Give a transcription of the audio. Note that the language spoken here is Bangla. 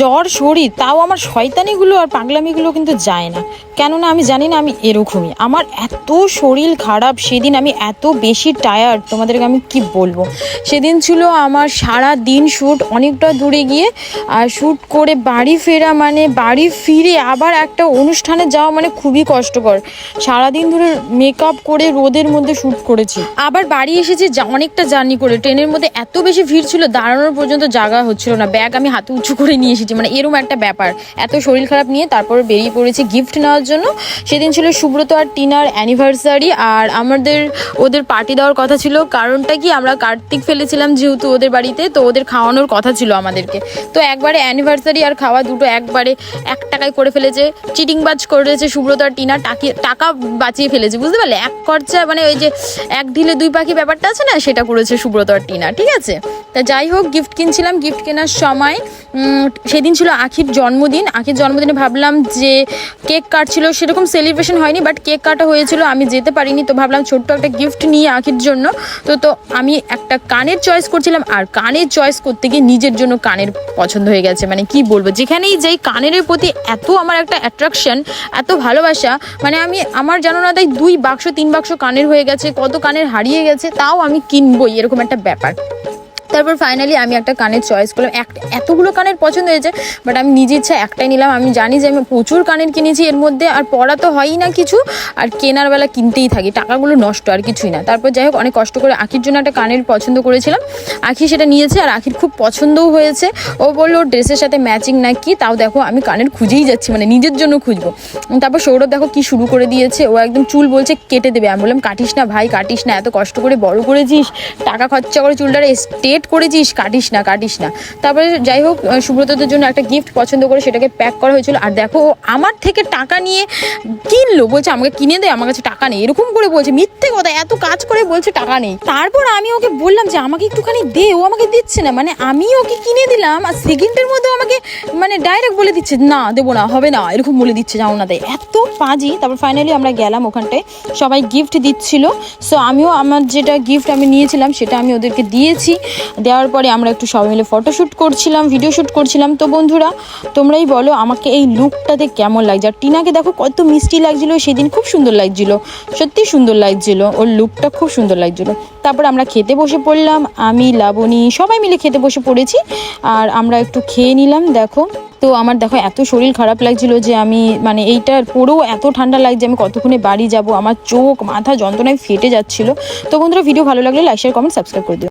জ্বর, শরীর, তাও আমার শয়তানিগুলো আর পাগলামিগুলো কিন্তু যায় না। কেননা আমি জানি না আমি এরকমই। আমার এত শরীর খারাপ, সেদিন আমি এত বেশি টায়ার্ড তোমাদেরকে আমি কি বলব? সেদিন ছিল আমার সারা দিন শ্যুট অনেকটা দূরে গিয়ে, আর শ্যুট করে বাড়ি ফেরা মানে বাড়ি ফিরে আবার একটা অনুষ্ঠানে যাওয়া মানে খুবই কষ্টকর। সারাদিন ধরে মেকআপ করে রোদের মধ্যে শ্যুট করেছি। আবার বাড়ি এসেছি অনেকটা জার্নি করে। ট্রেনের মধ্যে এত বেশি ভিড় ছিল, দাঁড়ানোর পর্যন্ত জায়গা হচ্ছিল না। ব্যাগ আমি হাতে উঁচু করে নিয়ে এসেছি। মানে এরম একটা ব্যাপার। এত শরীর খারাপ নিয়ে তারপর বেরিয়ে পড়েছি গিফট নেওয়ার জন্য। সেদিন ছিল সুব্রত আর টিনার অ্যানিভার্সারি আর আমাদের ওদের পার্টি দেওয়ার কথা ছিল। কারণটা কি? আমরা কার্তিক ফেলেছিলাম যেহেতু ওদের বাড়িতে, তো ওদের খাওয়ানোর কথা ছিল আমাদেরকে। তো একবারে অ্যানিভার্সারি আর খাওয়া দুটো একবারে এক টাকায় করে ফেলেছে। চিটিং বাজ করেছে সুব্রত আর টিনা, টাকি টাকা বাঁচিয়ে ফেলেছে, বুঝতে পারলে? এক খরচা মানে ওই যে এক ঢিলে দুই পাখি ব্যাপারটা আছে না, সেটা করেছে সুব্রত আর টিনা, ঠিক আছে? তা যাই হোক গিফট কিনছিলাম গিফট কেনার সময় সেদিন ছিল আখির জন্মদিন। আখির জন্মদিনে ভাবলাম যে কেক কাটছিল, সেরকম সেলিব্রেশন হয়নি বাট কেক কাটা হয়েছিল, আমি যেতে পারিনি, তো ভাবলাম ছোট্ট একটা গিফট নিয়ে আখির জন্য। তো তো আমি একটা কানের চয়েস করছিলাম, আর কানের চয়েস করতে গিয়ে নিজের জন্য কানের পছন্দ হয়ে গেছে। মানে কি বলব, যেখানেই যাই কানের প্রতি এত আমার একটা অ্যাট্রাকশন এত ভালোবাসা মানে আমি, আমার জানো না তাই দুই বাক্স, তিন বাক্স কানের হয়ে গেছে, কত কানের হারিয়ে গেছে, তাও আমি কিনবই, এরকম একটা ব্যাপার। তারপর ফাইনালি আমি একটা কানের চয়েস করলাম। এক, এতগুলো কানের পছন্দ হয়েছে বাট আমি নিজে ইচ্ছা একটাই নিলাম। আমি জানি যে আমি প্রচুর কানের কিনেছি এর মধ্যে, আর পড়া তো হয়ই না কিছু, আর কেনার বেলা কিনতেই থাকি। টাকাগুলো নষ্ট, আর কিছুই না। তারপর যাই হোক, অনেক কষ্ট করে আখির জন্য একটা কানের পছন্দ করেছিলাম। আখি সেটা নিয়েছে, আর আখির খুব পছন্দও হয়েছে। ও বলল ড্রেসের সাথে ম্যাচিং না কি? তাও দেখো, আমি কানের খুঁজেই যাচ্ছি মানে নিজের জন্য খুঁজবো। তারপর সৌরভ দেখো কি শুরু করে দিয়েছে। ও একদম চুল বলছে, কেটে দেবে। আমি বললাম, কাটিস না ভাই, কাটিস না। এত কষ্ট করে বড় করেছিস, টাকা খরচা করে চুলটারে স্ট্রেট করেছিস কাটিস না কাটিস না। তারপরে যাই হোক সুব্রতদের জন্য একটা গিফট পছন্দ করে সেটাকে প্যাক করা হয়েছিল। আর দেখো আমার থেকে টাকা নিয়ে কিনলো, বলছে, আমাকে কিনে দে, আমার কাছে টাকা নেই। এরকম করে বলছে, মিথ্যে কথা, এত কাজ করে বলছে, টাকা নেই। তারপর আমি ওকে বললাম যে, আমাকে একটুখানি দে, ও আমাকে দিচ্ছে না। মানে আমি ওকে কিনে দিলাম, আর সেকেন্ডের মধ্যে আমাকে মানে ডাইরেক্ট বলে দিচ্ছে, না, দেবো না, হবে না। এরকম বলে দিচ্ছে, যাও না দেয় এত পাজি। তারপর ফাইনালি আমরা গেলাম ওখানটায়। সবাই গিফট দিচ্ছিল। সো আমিও আমার যেটা গিফট আমি নিয়েছিলাম, সেটা আমি ওদেরকে দিয়েছি। দেওয়ার পরে আমরা একটু সবাই মিলে ফটোশ্যুট করছিলাম ভিডিও শ্যুট করছিলাম। তো বন্ধুরা, তোমরাই বলো আমাকে এই লুকটাতে কেমন লাগছে? আর টিনাকে দেখো কত মিষ্টি লাগছিল, সেদিন খুব সুন্দর লাগছিল। সত্যি সুন্দর লাগছিল, ওর লুকটা খুব সুন্দর লাগছিল। তারপর আমরা খেতে বসে পড়লাম, আমি, লাবণী, সবাই মিলে খেতে বসে পড়েছি। আর আমরা একটু খেয়ে নিলাম, দেখো। তো আমার দেখো এত শরীর খারাপ লাগছিল যে আমি মানে এইটার পরেও এত ঠান্ডা লাগছে, আমি কতক্ষণে বাড়ি যাব? আমার চোখ, মাথা যন্ত্রণায় ফেটে যাচ্ছিল। তো বন্ধুরা ভিডিও ভালো লাগলে লাইক শেয়ার কমেন্ট সাবস্ক্রাইব করে দিও।